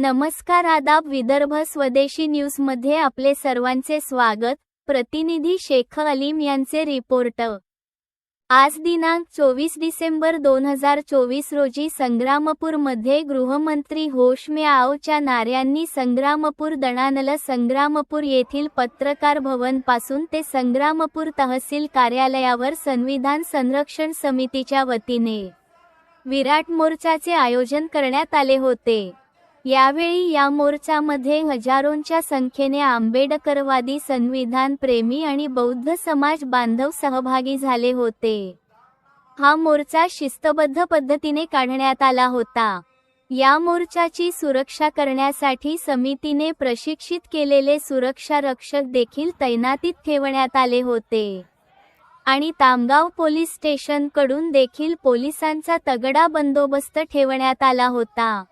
नमस्कार आदाब विदर्भ स्वदेशी न्यूजमध्ये आपले सर्वांचे स्वागत. प्रतिनिधी शेख अलीम यांचे रिपोर्ट. आज दिनांक चोवीस डिसेंबर दोन हजार चोवीस रोजी संग्रामपूरमध्ये गृहमंत्री होश आओच्या नाऱ्यांनी संग्रामपूर दणानल संग्रामपूर येथील पत्रकार भवनपासून ते संग्रामपूर तहसील कार्यालयावर संविधान संरक्षण समितीच्या वतीने विराट मोर्चाचे आयोजन करण्यात आले होते. यावेळी या मोर्चामध्ये हजारोंच्या संख्येने आंबेडकरवादी संविधान प्रेमी आणि बौद्ध समाज बांधव सहभागी झाले होते. हा मोर्चा शिस्तबद्ध पद्धतीने काढण्यात आला होता. या मोर्चाची सुरक्षा करण्यासाठी समितीने प्रशिक्षित केलेले सुरक्षा रक्षक देखील तैनातीत ठेवण्यात आले होते. आणि तामगाव पोलीस स्टेशनकडून देखील पोलिसांचा तगडा बंदोबस्त ठेवण्यात आला होता.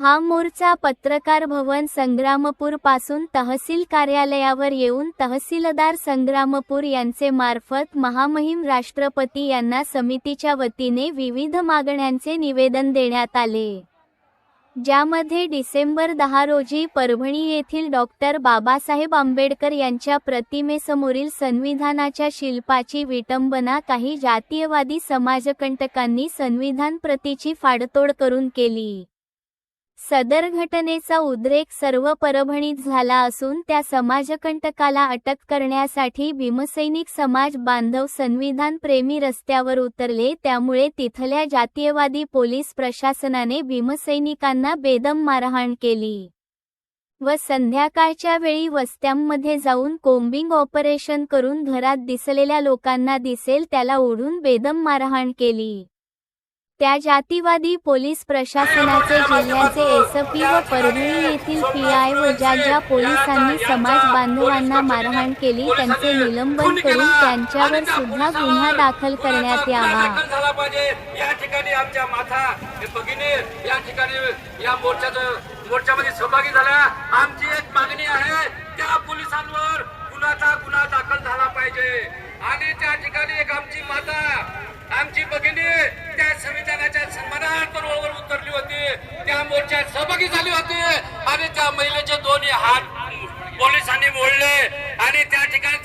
हा मोर्चा पत्रकार भवन संग्रामपूरपासून तहसील कार्यालयावर येऊन तहसीलदार संग्रामपूर यांचे मार्फत महामहिम राष्ट्रपती यांना समितीच्या वतीने विविध मागण्यांचे निवेदन देण्यात आले. ज्यामध्ये डिसेंबर दहा रोजी परभणी येथील डॉक्टर बाबासाहेब आंबेडकर यांच्या प्रतिमेसमोरील संविधानाच्या शिल्पाची विटंबना काही जातीयवादी समाजकंटकांनी संविधान प्रतीची फाडतोड करून केली. सदर घटनेचा उद्रेक सर्व परभणीत झाला असून त्या समाजकंटकाला अटक करण्यासाठी भीमसैनिक समाज बांधव संविधान प्रेमी रस्त्यावर उतरले. त्यामुळे तिथल्या जातीयवादी पोलीस प्रशासनाने भीमसैनिकांना बेदम मारहाण केली. व संध्याकाळच्या वेळी वस्त्यांमध्ये जाऊन कोम्बिंग ऑपरेशन करून घरात दिसलेल्या लोकांना दिसेल त्याला ओढून बेदम मारहाण केली. त्या जातीवादी पोलीस प्रशासनाचे जिल्ह्याचे एसपी व परभणी येथील पीआय व ज्या ज्या पोलिसांनी समाज बांधवांना मारहाण केली त्यांचे निलंबन करून त्यांच्यावर सुद्धा गुन्हा दाखल करण्यात यावा. या ठिकाणी आमच्या माथा भगिनी या ठिकाणी या मोर्चाचं मोर्चामध्ये सहभागी झाल्या आमची एक मागणी आहे त्या पोलिसांवर गुन्हाचा गुन्हा दाखल झाला पाहिजे. आणि त्या ठिकाणी एक आमची माता आमची भगिनी त्या समिती या मोर्चात सहभागी झाली होती आणि त्या महिलेचे दोन्ही हात पोलिसांनी मोडले आणि त्या ठिकाणी